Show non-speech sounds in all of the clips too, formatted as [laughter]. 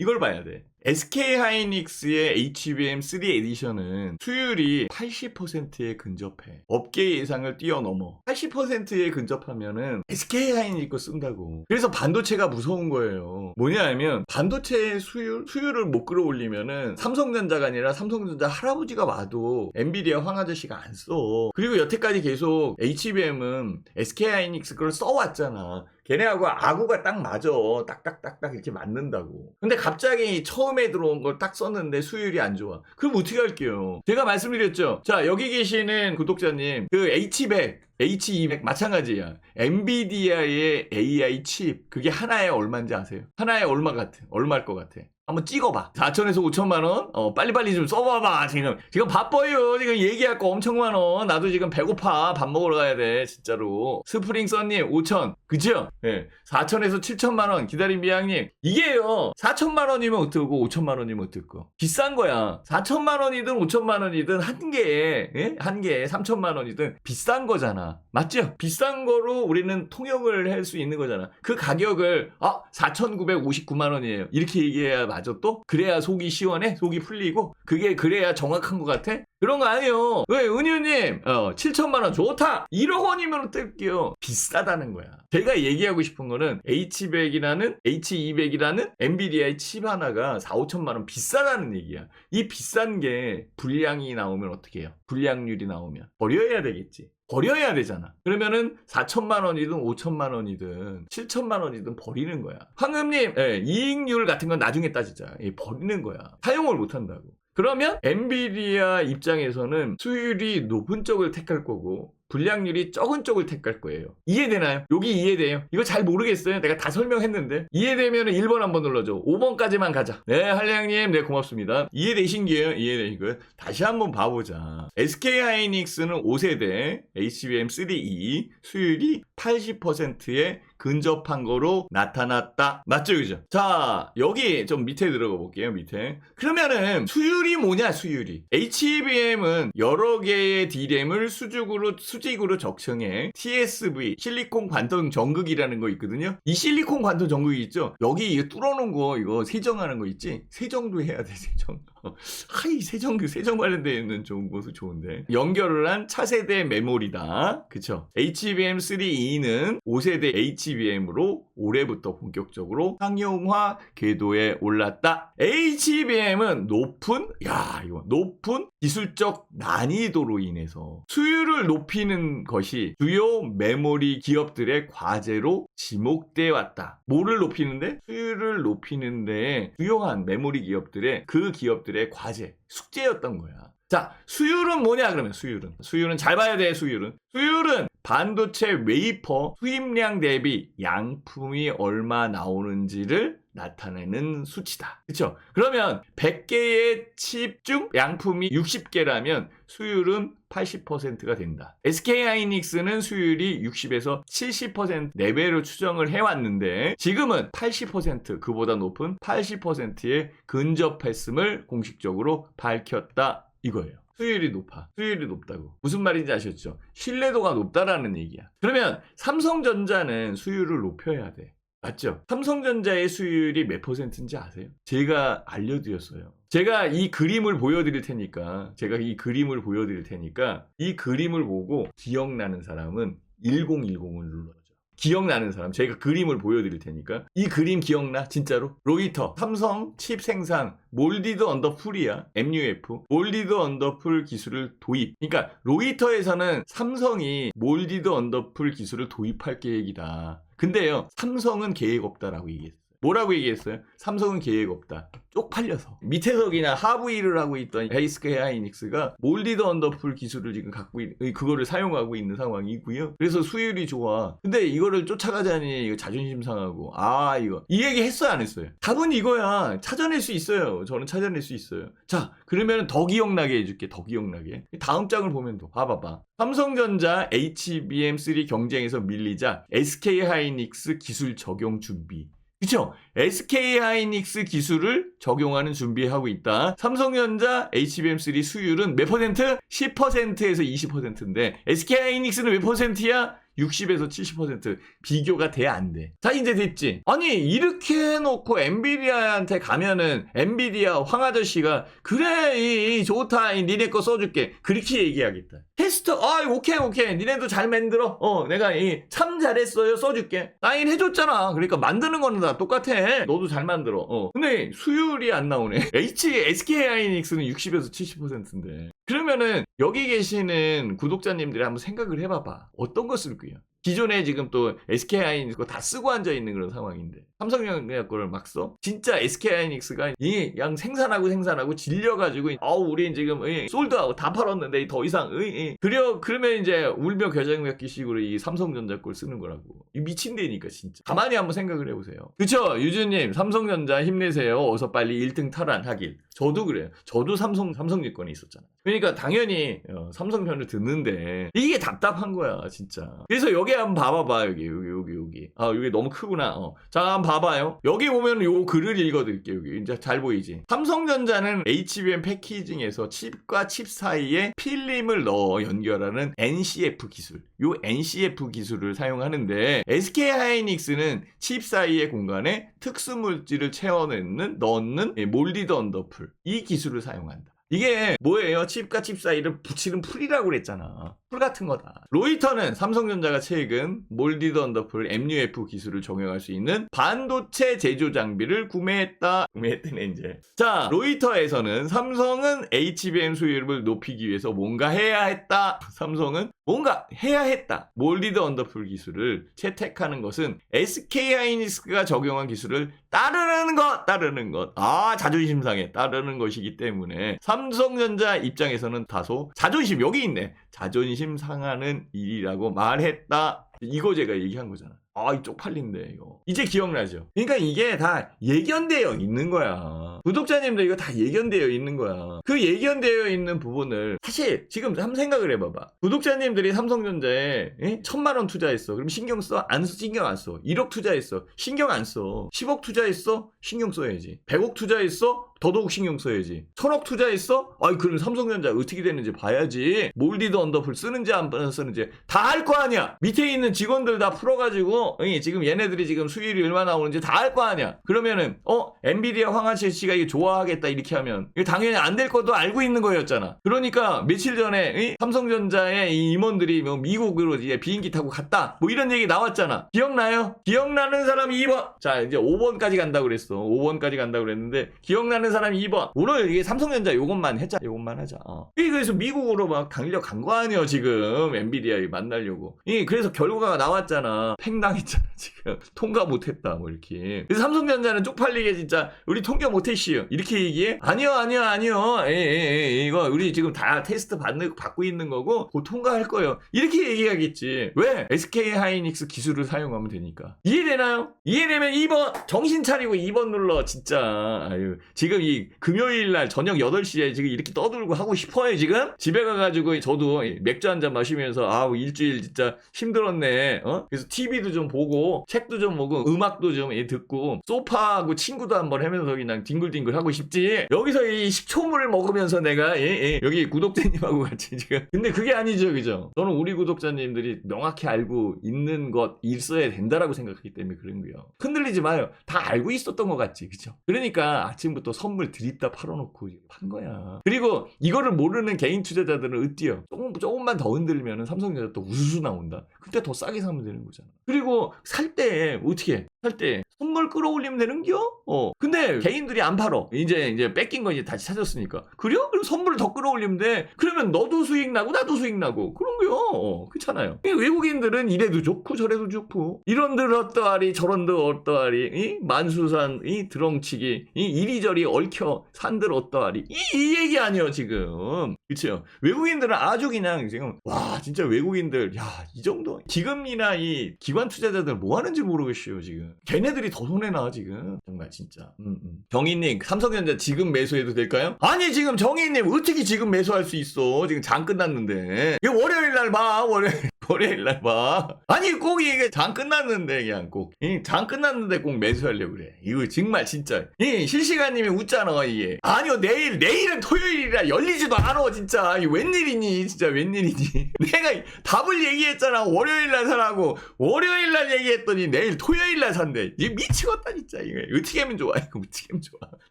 이걸 봐야 돼. SK 하이닉스의 HBM3 에디션은 수율이 80%에 근접해. 업계 예상을 뛰어넘어. 80%에 근접하면은 SK 하이닉스 쓴다고. 그래서 반도체가 무서운 거예요. 뭐냐면 반도체 수율 수율을 못 끌어올리면은 삼성전자가 아니라 삼성전자 할아버지가 와도 엔비디아 황 아저씨가 안 써. 그리고 여태까지 계속 HBM은 SK 하이닉스 걸 써왔잖아. 걔네하고 아구가 딱 맞아. 딱딱딱딱 이렇게 맞는다고. 근데 갑자기 처음 에 들어온 걸 딱 썼는데 수율이 안 좋아. 그럼 어떻게 할게요? 제가 말씀드렸죠. 자, 여기 계시는 구독자님, 그 H100, H200 마찬가지야. 엔비디아의 AI 칩, 그게 하나에 얼마인지 아세요? 하나에 얼마 같아? 얼마일 것 같아? 한번 찍어봐. 4천에서 5천만 원? 어, 빨리빨리 좀 써봐봐, 지금. 지금 바빠요. 지금 얘기할 거 엄청 많어. 나도 지금 배고파. 밥 먹으러 가야 돼, 진짜로. 스프링 썬님, 5천. 그죠? 예. 4천에서 7천만 원. 기다린 미양님. 이게요. 4천만 원이면 어떡고, 5천만 원이면 어떡고. 비싼 거야. 4천만 원이든 5천만 원이든 한 개에, 예? 한 개에 3천만 원이든 비싼 거잖아. 맞죠? 비싼 거로 우리는 통역을 할 수 있는 거잖아. 그 가격을, 아, 4,959만 원이에요. 이렇게 얘기해야 맞아 또? 그래야 속이 시원해? 속이 풀리고? 그게 그래야 정확한 것 같아? 그런 거 아니에요. 왜, 은유님, 어, 7천만 원 좋다! 1억 원이면 뜰게요. 비싸다는 거야. 제가 얘기하고 싶은 거는 H100이라는, H200이라는 엔비디아의 칩 하나가 4, 5천만 원 비싸다는 얘기야. 이 비싼 게 불량이 나오면 어떻게 해요? 불량률이 나오면. 버려야 되겠지. 버려야 되잖아. 그러면은 4천만 원이든 5천만 원이든 7천만 원이든 버리는 거야. 황금님, 예, 이익률 같은 건 나중에 따지자. 예, 버리는 거야. 사용을 못 한다고. 그러면 엔비디아 입장에서는 수율이 높은 쪽을 택할 거고 불량률이 적은 쪽을 택할 거예요. 이해되나요? 여기 이해돼요? 이거 잘 모르겠어요. 내가 다 설명했는데. 이해되면 1번 한번 눌러줘. 5번까지만 가자. 네, 한량님, 네, 고맙습니다. 이해되신 게요? 이해되신 거예요? 다시 한번 봐보자. SK 하이닉스는 5세대 HBM3E 수율이 80%에 근접한 거로 나타났다. 맞죠, 그죠? 자, 여기 좀 밑에 들어가 볼게요, 밑에. 그러면은 수율이 뭐냐, 수율이. HBM은 여러 개의 D램을 수직으로, 수직으로 적층해 TSV, 실리콘 관통 전극이라는 거 있거든요. 이 실리콘 관통 전극이 있죠? 여기 이거 뚫어놓은 거, 이거 세정하는 거 있지? 세정도 해야 돼, 세정. [laughs] 하이, 세정, 그 세정 관련되어 있는 좋은 곳은 좋은데. 연결을 한 차세대 메모리다. 그쵸? HBM3E는 5세대 HBM 으로 올해부터 본격적으로 상용화 궤도에 올랐다. HBM은 높은, 야, 이거 높은 기술적 난이도로 인해서 수율을 높이는 것이 주요 메모리 기업들의 과제로 지목돼 왔다. 뭐를 높이는데? 수율을 높이는 데 주요한 메모리 기업들의 그 기업들의 과제, 숙제였던 거야. 자, 수율은 뭐냐 그러면 수율은. 수율은 잘 봐야 돼, 수율은. 수율은 반도체 웨이퍼 수입량 대비 양품이 얼마 나오는지를 나타내는 수치다. 그쵸? 그러면 100개의 칩 중 양품이 60개라면 수율은 80%가 된다. SK 하이닉스는 수율이 60에서 70% 내외로 추정을 해왔는데 지금은 80% 그보다 높은 80%에 근접했음을 공식적으로 밝혔다 이거예요. 수율이 높아. 수율이 높다고. 무슨 말인지 아셨죠? 신뢰도가 높다라는 얘기야. 그러면 삼성전자는 수율을 높여야 돼. 맞죠? 삼성전자의 수율이 몇 퍼센트인지 아세요? 제가 알려드렸어요. 제가 이 그림을 보여드릴 테니까, 제가 이 그림을 보여드릴 테니까, 이 그림을 보고 기억나는 사람은 1010을 눌러줘. 기억나는 사람, 제가 그림을 보여드릴 테니까. 이 그림 기억나? 진짜로? 로이터, 삼성 칩 생산, 몰디드 언더 풀이야. MUF. 몰디드 언더 풀 기술을 도입. 그러니까 로이터에서는 삼성이 몰디드 언더 풀 기술을 도입할 계획이다. 근데요, 삼성은 계획 없다라고 얘기했어요. 뭐라고 얘기했어요? 삼성은 계획 없다. 쪽팔려서. 밑에석이나 하부 일을 하고 있던 헤이스케 하이닉스가 몰디드 언더풀 기술을 지금 갖고 있, 그거를 사용하고 있는 상황이고요. 그래서 수율이 좋아. 근데 이거를 쫓아가자니 이거 자존심 상하고. 아, 이거. 이 얘기 했어요, 안 했어요? 답은 이거야. 찾아낼 수 있어요. 저는 찾아낼 수 있어요. 자, 그러면 더 기억나게 해줄게. 더 기억나게. 다음 장을 보면 또 봐봐봐. 삼성전자 HBM3 경쟁에서 밀리자 SK 하이닉스 기술 적용 준비. 그쵸? SK 하이닉스 기술을 적용하는 준비하고 있다. 삼성전자 HBM3 수율은 몇 퍼센트? 10%에서 20%인데 SK 하이닉스는 몇 퍼센트야? 60에서 70% 비교가 돼안 돼. 자 이제 됐지. 아니 이렇게 해놓고 엔비디아한테 가면은 엔비디아 황 아저씨가 그래 이, 이 좋다 이 니네 거 써줄게 그렇게 얘기하겠다. 테스트 아 오케이 오케이 니네도 잘 만들어. 어 내가 이 참 잘했어요 써줄게. 사인 해줬잖아. 그러니까 만드는 거는 다 똑같아. 너도 잘 만들어. 어 근데 수율이 안 나오네. [laughs] H SK 하이닉스는 60에서 70%인데. 그러면은 여기 계시는 구독자님들이 한번 생각을 해봐봐. 어떤 거쓸 거야? 기존에 지금 또 SK 하이닉스 다 쓰고 앉아 있는 그런 상황인데 삼성전자 거를 막 써? 진짜 SK 하이닉스가 이 양 생산하고 생산하고 질려가지고 아우 우리 지금 이 솔드아웃 다 팔았는데 더 이상 이, 이. 그려 그러면 이제 울며 겨장 맺기식으로 이 삼성전자 걸 쓰는 거라고 이 미친 데니까 진짜 가만히 한번 생각을 해보세요 그쵸 유주님 삼성전자 힘내세요 어서 빨리 1등 탈환하길 저도 그래요. 저도 삼성 삼성 유권이 있었잖아요. 그러니까 당연히 어, 삼성 편을 듣는데 이게 답답한 거야 진짜. 그래서 여기 한번 봐봐봐 여기 여기 여기 여기. 아 여기 너무 크구나. 어. 자 한번 봐봐요. 여기 보면 요 글을 읽어드릴게요 여기. 이제 잘 보이지? 삼성전자는 HBM 패키징에서 칩과 칩 사이에 필름을 넣어 연결하는 NCF 기술. 요 NCF 기술을 사용하는데 SK 하이닉스는 칩 사이의 공간에 특수 물질을 채워넣는 넣는 몰디드 언더풀 이 기술을 사용한다 이게 뭐예요? 칩과 칩 사이를 붙이는 풀이라고 그랬잖아. 풀 같은 거다. 로이터는 삼성전자가 최근 몰디드 언더풀 MUF 기술을 적용할 수 있는 반도체 제조 장비를 구매했다. 구매했더니 이제. 자, 로이터에서는 삼성은 HBM 수율을 높이기 위해서 뭔가 해야 했다. 삼성은 뭔가 해야 했다. 몰디드 언더풀 기술을 채택하는 것은 SK 하이닉스가 적용한 기술을 따르는 것, 따르는 것. 아, 자존심 상해. 따르는 것이기 때문에 삼성전자 입장에서는 다소 자존심 여기 있네. 자존심 상하는 일이라고 말했다. 이거 제가 얘기한 거잖아. 아, 이 쪽 팔린데, 이거. 이제 기억나죠? 그러니까 이게 다 예견되어 있는 거야. 구독자님들 이거 다 예견되어 있는 거야. 그 예견되어 있는 부분을 사실 지금 한번 생각을 해봐봐. 구독자님들이 삼성전자에 에? 천만 원 투자했어. 그럼 신경 써? 안 써? 신경 안 써. 1억 투자했어. 신경 안 써. 10억 투자했어? 신경 써야지. 100억 투자했어? 더더욱 신경 써야지. 천억 투자했어? 아이 그럼 삼성전자 어떻게 되는지 봐야지. 몰디드 언더풀 쓰는지 안 쓰는지 다 할 거 아니야. 밑에 있는 직원들 다 풀어가지고 응, 지금 얘네들이 지금 수익이 얼마나 나오는지 다할거 아니야. 그러면은 어 엔비디아 황한실 씨가 이거 좋아하겠다 이렇게 하면 이거 당연히 안 될 것도 알고 있는 거였잖아. 그러니까 며칠 전에 이 삼성전자의 이 임원들이 뭐 미국으로 이제 비행기 타고 갔다. 뭐 이런 얘기 나왔잖아. 기억나요? 기억나는 사람이 2번. 자 이제 5번까지 간다고 그랬어. 5번까지 간다고 그랬는데 기억나는 사람이 2번. 오늘 이게 삼성전자 요것만 했자. 요것만 하자. 어. 이 그래서 미국으로 막 강력 간 거 아니야 지금 엔비디아 만나려고. 이 그래서 결과가 나왔잖아. 팽당했잖아 지금. [laughs] 통과 못 했다 뭐 이렇게. 그래서 삼성전자는 쪽팔리게 진짜 우리 통과 못 했시요. 이렇게 얘기해? 아니요 아니요 아니요. 에에에 이거 우리 지금 다 테스트 받는 받고 있는 거고 곧 통과할 거예요. 이렇게 얘기하겠지. 왜? SK 하이닉스 기술을 사용하면 되니까. 이해되나요? 이해되면 2번 정신 차리고 2번 눌러 진짜. 아유 지금 이 금요일 날 저녁 8시에 지금 이렇게 떠들고 하고 싶어요 지금? 집에 가가지고 저도 맥주 한 잔 마시면서 아우 일주일 진짜 힘들었네. 어? 그래서 TV도 좀 보고 책도 좀 보고 음악도 좀 듣고 소파하고 친구도 한번 하면서 그냥 뒹굴뒹굴 하고 싶지. 여기서 이 식초물을 먹으면서 내가 예, 예, 여기 구독자님하고 같이 지금 근데 그게 아니죠 그죠? 저는 우리 구독자님들이 명확히 알고 있는 것 있어야 된다라고 생각하기 때문에 그런 거예요. 흔들리지 마요. 다 알고 있었던 것 같지 그죠? 그러니까 아침부터 선물 드립다 팔아놓고 판 거야. 그리고 이거를 모르는 개인 투자자들은 으띠요. 조금, 조금만 더 흔들면 삼성전자 또 우수수 나온다. 그때 더 싸게 사면 되는 거잖아. 그리고 살 때 어떻게 살때 선물 끌어올리면 되는겨? 어. 근데 개인들이 안 팔어. 이제 이제 뺏긴 거 이제 다시 찾았으니까. 그래요? 그럼 선물을 더 끌어올리면 돼. 그러면 너도 수익 나고 나도 수익 나고 그런 거요. 어, 그렇잖아요. 이 외국인들은 이래도 좋고 저래도 좋고 이런들 어떠하리 저런들 어떠하리 이 만수산 이 드렁치기 이 이리저리 얽혀 산들 어떠하리 이, 이 얘기 아니에요 지금. 그렇죠? 외국인들은 아주 그냥 지금 와 진짜 외국인들 야 이 정도 기금이나 이 기관 투자자들 뭐 하는지 모르겠어요 지금. 걔네들이 더 손해나 지금 정말 진짜. 음, 음. 정희님 삼성전자 지금 매수해도 될까요? 아니 지금 정희님 어떻게 지금 매수할 수 있어? 지금 장 끝났는데. 월요일 날봐 월요일. 월요일 날 봐. 아니 꼭 이게 장 끝났는데 그냥 꼭장 끝났는데 꼭 매수하려고 그래. 이거 정말 진짜. 이 실시간님이 웃잖아 이게. 아니요 내일 내일은 토요일이라 열리지도 않아 진짜. 이 웬일이니 진짜 웬일이니. [laughs] 내가 답을 얘기했잖아 월요일 날 사라고 월요일 날 얘기했더니 내일 토요일 날 산대. 이 미치겠다 진짜 이거. 어떻게 하면 좋아 [laughs] 이거 어떻게 하면 좋아 [laughs]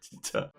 진짜.